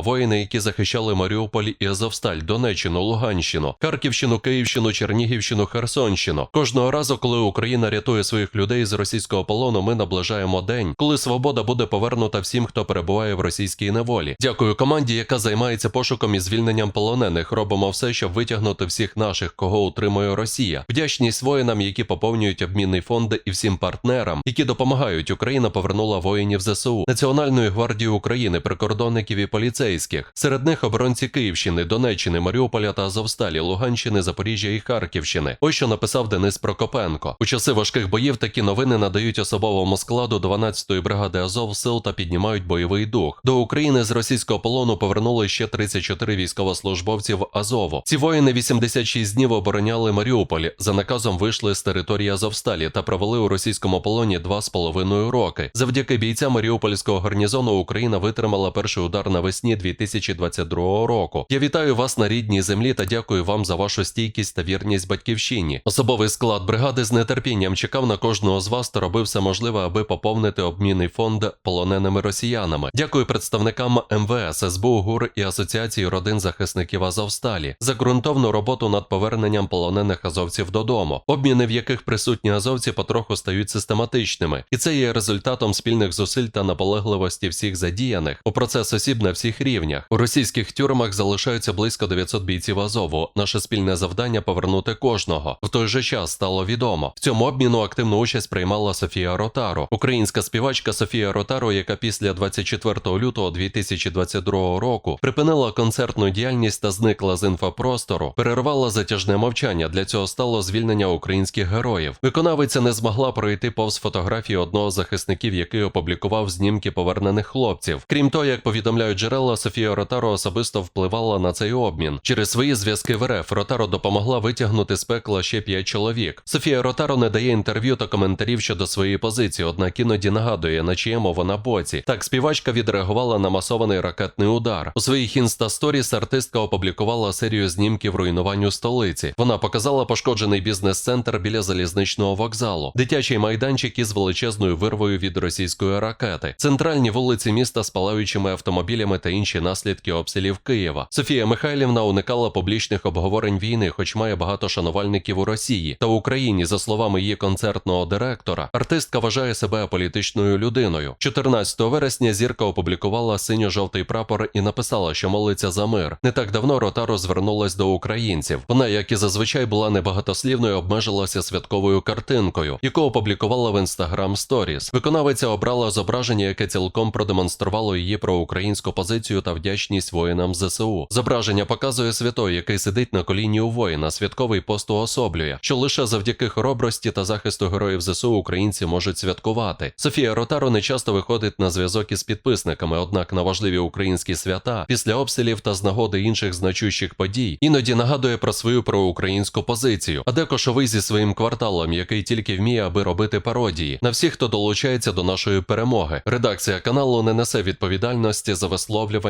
Воїни, які захищали Маріуполь і Азовсталь, Донеччину, Луганщину, Харківщину, Київщину, Чернігівщину, Херсонщину. Кожного разу, коли Україна рятує своїх людей з російського полону, ми наближаємо день, коли свобода буде повернута всім, хто перебуває в російській неволі. Дякую команді, яка займається пошуком і звільненням полонених. Робимо все, щоб витягнути всіх наших, кого утримує Росія. Вдячність воїнам, які поповнюють обмінний фонд, і всім партнерам, які допомагають. Україна повернула воїнів ЗСУ, Національної гвардії України, прикордонників і поліцейських. Серед них оборонці Київщини, Донеччини, Маріуполя та Азовсталі, Луганщини, Запоріжжя і Харківщини. Ось що написав Денис Прокопенко. У часи важких боїв такі новини надають особовому складу 12-ї бригади Азов сил та піднімають бойовий дух. До України з російського полону повернули ще 34 військовослужбовців Азову. Ці воїни 86 днів обороняли Маріуполь. За наказом вийшли з території Азовсталі та провели у російському полоні два з половиною роки. Завдяки бійцям Маріупольського гарнізону Україна витримала перший удар навесні 2022 року. Я вітаю вас на рідній землі та дякую вам за вашу стійкість та вірність батьківщині. Особовий склад бригади з нетерпінням чекав на кожного з вас та робив все можливе, аби поповнити обмінний фонд полоненими росіянами. Дякую представникам МВС, СБУ, ГУР і Асоціації родин захисників Азовсталі за ґрунтовну роботу над поверненням полонених азовців додому. Обміни, в яких присутні азовці, потроху стають систематичними, і це є результатом спільних зусиль та наполегливості всіх задіяних у процес осіб на всіх рівнях. У російських тюрмах залишаються близько 900 бійців Азову. Наше спільне завдання повернути кожного. В той же час стало відомо. В цьому обміну активну участь приймала Софія Ротаро, українська співачка Софія Ротаро, яка після 24 лютого 2022 року припинила концертну діяльність та зникла з інфопростору, перервала затяжне мовчання. Для цього стало звільнення українських героїв. Виконавиця не змогла пройти повз фотографії одного з захисників, який опублікував знімки повернених хлопців. Крім того, як повідомляють джерела, Софія Ротаро особисто впливала на цей обмін. Через свої зв'язки в РФ Ротаро допомогла витягнути з пекла ще п'ять чоловік. Софія Ротаро не дає інтерв'ю та коментарів щодо своєї позиції, однак іноді нагадує, на чиєму вона боці. Так, співачка відреагувала на масований ракетний удар. У своїх інстасторіс артистка опублікувала серію знімків руйнуванню столиці. Вона показала пошкоджений бізнес-центр біля залізничного вокзалу, дитячий майданчик із величезною вирвою від російської ракети, центральні вулиці міста з палаючими автомобілями та інші наслідки обстрілів Києва. Софія Михайлівна уникала публічних обговорень війни, хоч має багато шанувальників у Росії та Україні. За словами її концертного директора, артистка вважає себе аполітичною людиною. 14 вересня зірка опублікувала синьо-жовтий прапор і написала, що молиться за мир. Не так давно Ротаро звернулась до українців. Вона, як і зазвичай, була небагатослівною, обмежилася святковою картинкою, яку опублікувала в Instagram Stories. Виконавиця обрала зображення, яке цілком продемонструвало її проукраїнську позицію та вдячність воїнам ЗСУ. Зображення показує святой, який сидить на коліні у воїна. Святковий пост уособлює, що лише завдяки хоробрості та захисту героїв ЗСУ українці можуть святкувати. Софія Ротаро не часто виходить на зв'язок із підписниками, однак на важливі українські свята після обстрілів та з нагоди інших значущих подій іноді нагадує про свою проукраїнську позицію. А де кошовий зі своїм кварталом, який тільки вміє, аби робити пародії на всіх, хто долучається до нашої перемоги. Редакція каналу не несе відповідальності за висловлювання